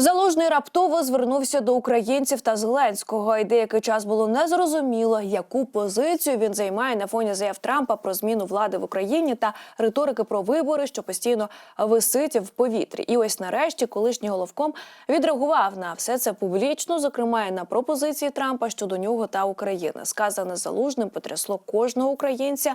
Залужний раптово звернувся до українців та Зеленського. І деякий час було незрозуміло, яку позицію він займає на фоні заяв Трампа про зміну влади в Україні та риторики про вибори, що постійно висить в повітрі. І ось нарешті колишній головком відреагував на все це публічно, зокрема і на пропозиції Трампа щодо нього та України. Сказане залужним потрясло кожного українця.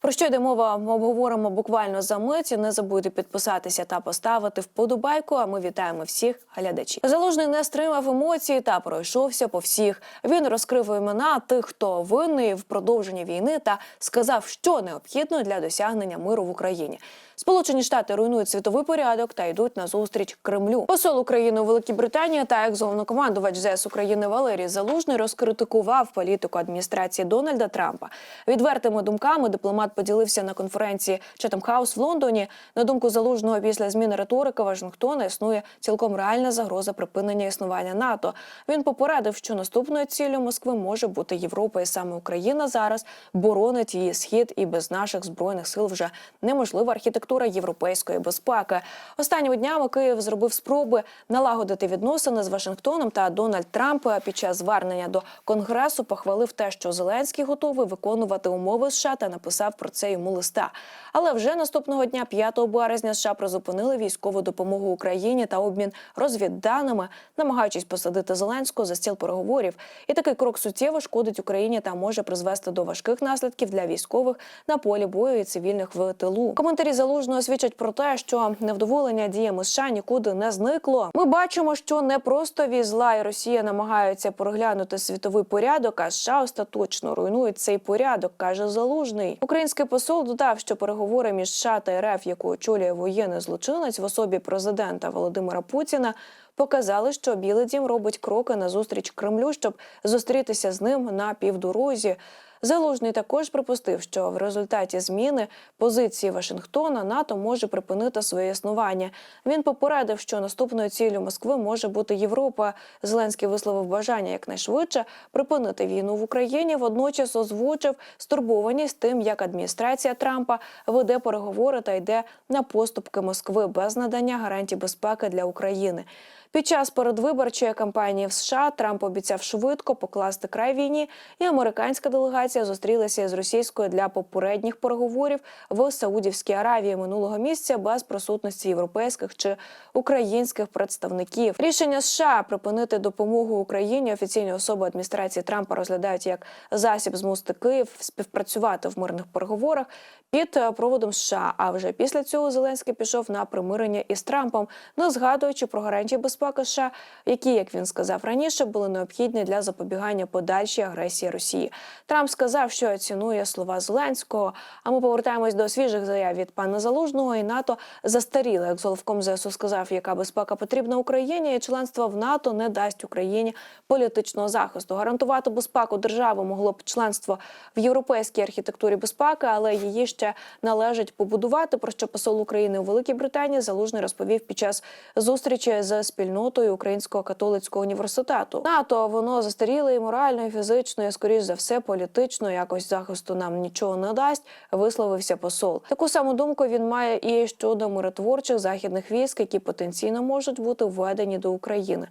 Про що йде мова, ми обговоримо буквально за мить. Не забудьте підписатися та поставити вподобайку. А ми вітаємо всіх глядачів. Залужний не стримав емоції та пройшовся по всіх. Він розкрив імена тих, хто винний в продовженні війни, та сказав, що необхідно для досягнення миру в Україні. Сполучені Штати руйнують світовий порядок та йдуть на зустріч Кремлю. Посол України у Великій Британії та екс-головнокомандувач ЗС України Валерій Залужний розкритикував політику адміністрації Дональда Трампа. Відвертими думками дипломат поділився на конференції Chatham House в Лондоні. На думку залужного після зміни риторики Вашингтона існує цілком реальна загроза припинення існування НАТО. Він попередив, що наступною ціллю Москви може бути Європа, і саме Україна зараз боронить її схід, і без наших збройних сил вже неможлива архітектура європейської безпеки. Останніми днями Київ зробив спроби налагодити відносини з Вашингтоном та Дональд Трамп під час звернення до конгресу похвалив те, що Зеленський готовий виконувати умови США та написав про це йому листа. Але вже наступного дня, 5 березня, США призупинили військову допомогу Україні та обмін розвідданими, намагаючись посадити Зеленського за стіл переговорів. І такий крок суттєво шкодить Україні та може призвести до важких наслідків для військових на полі бою і цивільних в тилу. Коментарі залужного свідчать про те, що невдоволення діями США нікуди не зникло. Ми бачимо, що не просто візла і Росія намагаються переглянути світовий порядок, а США остаточно руйнують цей порядок, каже залужний. Український посол додав, що переговори між США та РФ, яку очолює воєнний злочинець в особі президента Володимира Путіна. Показали, що Білий Дім робить кроки назустріч Кремлю, щоб зустрітися з ним на півдорозі. Залужний також припустив, що в результаті зміни позиції Вашингтона НАТО може припинити своє існування. Він попередив, що наступною ціллю Москви може бути Європа. Зеленський висловив бажання якнайшвидше припинити війну в Україні. Водночас озвучив стурбованість тим, як адміністрація Трампа веде переговори та йде на поступки Москви без надання гарантій безпеки для України. Під час передвиборчої кампанії в США Трамп обіцяв швидко покласти край війні, і американська делегація зустрілася з російською для попередніх переговорів в Саудівській Аравії минулого місяця без присутності європейських чи українських представників. Рішення США припинити допомогу Україні офіційні особи адміністрації Трампа розглядають як засіб змусити Київ співпрацювати в мирних переговорах під е, проводом США. А вже після цього Зеленський пішов на примирення із Трампом, не згадуючи про гарантії безпеки США, які, як він сказав раніше, були необхідні для запобігання подальшій агресії Росії. Трамп сказав, що цінує слова Зеленського. А ми повертаємось до свіжих заяв від пана Залужного і НАТО застаріли. Як головком ЗСУ сказав, яка безпека потрібна Україні, і членство в НАТО не дасть Україні політичного захисту. Гарантувати безпеку держави могло б членство в європейській архітектурі безпеки, але її ще належить побудувати. Про що посол України у Великій Британії залужний розповів під час зустрічі з спільнотою Українського католицького університету. НАТО воно застаріле і морально, і фізично, і скоріш за все політично. Якось захисту нам нічого не дасть. Висловився посол. Таку саму думку він має і щодо миротворчих західних військ, які потенційно можуть бути введені до України.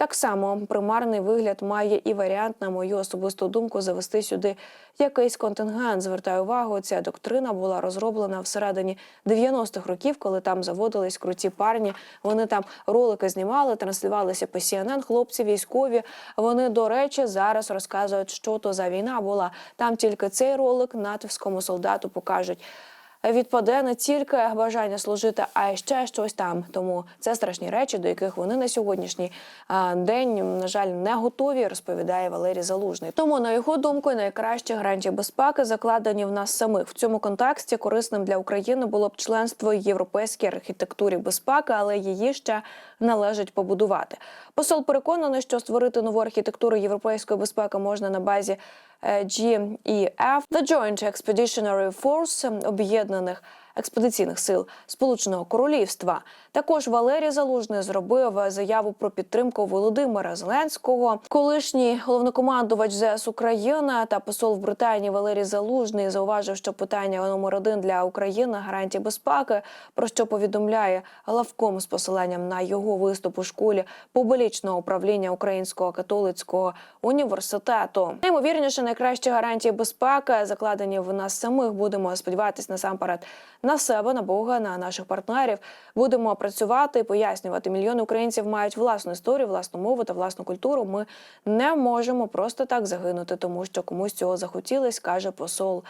Так само примарний вигляд має і варіант, на мою особисту думку, завести сюди якийсь контингент. Звертаю увагу, ця доктрина була розроблена всередині 90-х років, коли там заводились круті парні. Вони там ролики знімали, транслювалися по CNN, Хлопці військові. Вони, до речі, зараз розказують, що то за війна була. Там тільки цей ролик натовському солдату покажуть відпаде не тільки бажання служити, а й ще щось там. Тому це страшні речі, до яких вони на сьогоднішній день, на жаль, не готові, розповідає Валерій Залужний. Тому, на його думку, найкращі гарантії безпеки закладені в нас самих. В цьому контексті корисним для України було б членство в європейській архітектурі безпеки, але її ще належить побудувати. Посол переконаний, що створити нову архітектуру європейської безпеки можна на базі е, GEF, The Joint Expeditionary Force, об'єднаних експедиційних сил Сполученого Королівства. Також Валерій Залужний зробив заяву про підтримку Володимира Зеленського. Колишній головнокомандувач ЗС Україна та посол в Британії Валерій Залужний зауважив, що питання номер один для України гарантії безпеки, про що повідомляє главком з посиланням на його виступ у школі публічного управління Українського католицького університету. Найімовірніше, найкращі гарантії безпеки закладені в нас самих. Будемо сподіватись насамперед на себе, на Бога, на наших партнерів. Будемо працювати, пояснювати. Мільйони українців мають власну історію, власну мову та власну культуру. Ми не можемо просто так загинути, тому що комусь цього захотілось, каже посол.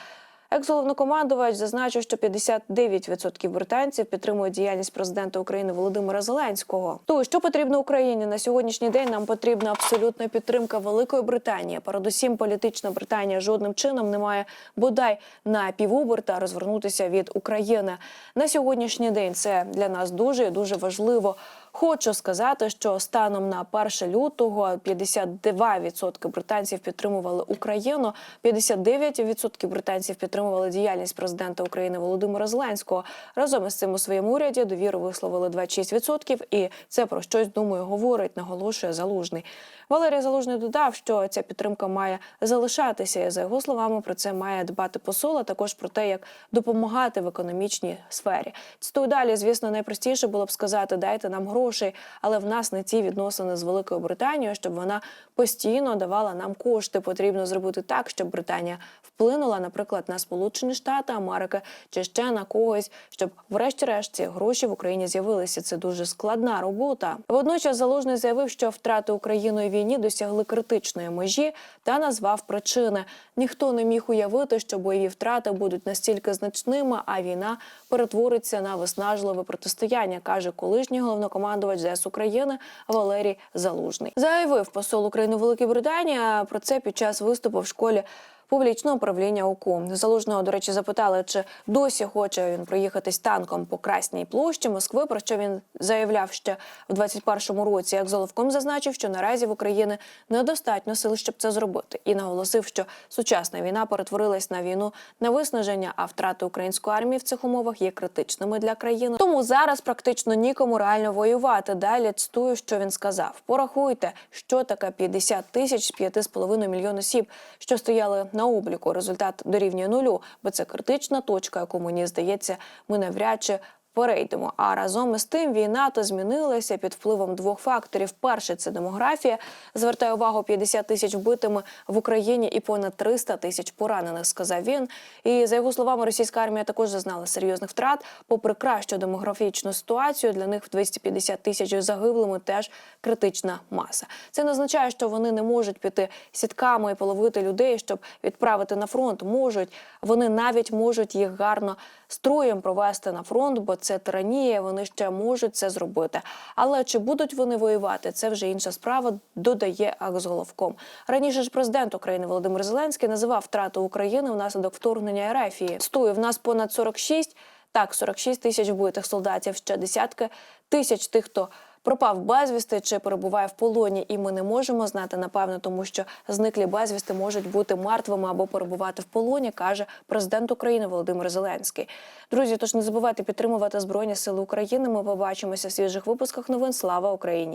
Екс-головнокомандувач зазначив, що 59% британців підтримують діяльність президента України Володимира Зеленського. То що потрібно Україні на сьогоднішній день? Нам потрібна абсолютна підтримка Великої Британії. Передусім, політична Британія жодним чином не має бодай на півоберта розвернутися від України. На сьогоднішній день це для нас дуже дуже важливо. Хочу сказати, що станом на 1 лютого 52% британців підтримували Україну, 59% британців підтримували діяльність президента України Володимира Зеленського. Разом із цим у своєму уряді довіру висловили 26%, і це про щось думаю говорить, наголошує залужний. Валерій Залужний додав, що ця підтримка має залишатися. І за його словами про це має дбати посол, а також про те, як допомагати в економічній сфері. Цитую далі, звісно, найпростіше було б сказати, дайте нам грошей, але в нас не ті відносини з Великою Британією, щоб вона постійно давала нам кошти. Потрібно зробити так, щоб Британія вплинула, наприклад, на Сполучені Штати Америки чи ще на когось, щоб, врешті-решт, ці гроші в Україні з'явилися. Це дуже складна робота. Водночас залужний заявив, що втрати Україною війні досягли критичної межі та назвав причини. Ніхто не міг уявити, що бойові втрати будуть настільки значними, а війна перетвориться на виснажливе протистояння, каже колишній головнокомандувач ЗС України Валерій Залужний. Заявив посол України Великій Британії про це під час виступу в школі. Публічного управління УКУ залужного, до речі, запитали, чи досі хоче він проїхатись танком по Красній площі Москви. Про що він заявляв ще в 21-му році. Як Золовком зазначив, що наразі в Україні недостатньо сил, щоб це зробити, і наголосив, що сучасна війна перетворилась на війну на виснаження, а втрати української армії в цих умовах є критичними для країни. Тому зараз практично нікому реально воювати. Далі цитую, що він сказав: порахуйте, що таке 50 тисяч з 5,5 мільйон осіб, що стояли на обліку. Результат дорівнює нулю, бо це критична точка, яку мені здається, ми навряд чи. Перейдемо. А разом із тим війна то змінилася під впливом двох факторів. Перший це демографія. Звертає увагу 50 тисяч вбитими в Україні і понад 300 тисяч поранених. Сказав він. І за його словами, російська армія також зазнала серйозних втрат. Попри кращу демографічну ситуацію, для них в 250 тисяч загиблими теж критична маса. Це не означає, що вони не можуть піти сітками і половити людей, щоб відправити на фронт. Можуть вони навіть можуть їх гарно строєм провести на фронт, бо це тиранія. Вони ще можуть це зробити. Але чи будуть вони воювати? Це вже інша справа. Додає Аксголовком. Раніше ж президент України Володимир Зеленський називав втрату України внаслідок вторгнення Ерефії. Стою в нас понад 46, так 46 тисяч вбитих солдатів, ще десятки тисяч тих, хто пропав безвісти чи перебуває в полоні, і ми не можемо знати напевно, тому що зниклі безвісти можуть бути мертвими або перебувати в полоні, каже президент України Володимир Зеленський. Друзі, тож не забувайте підтримувати Збройні Сили України. Ми побачимося в свіжих випусках новин. Слава Україні!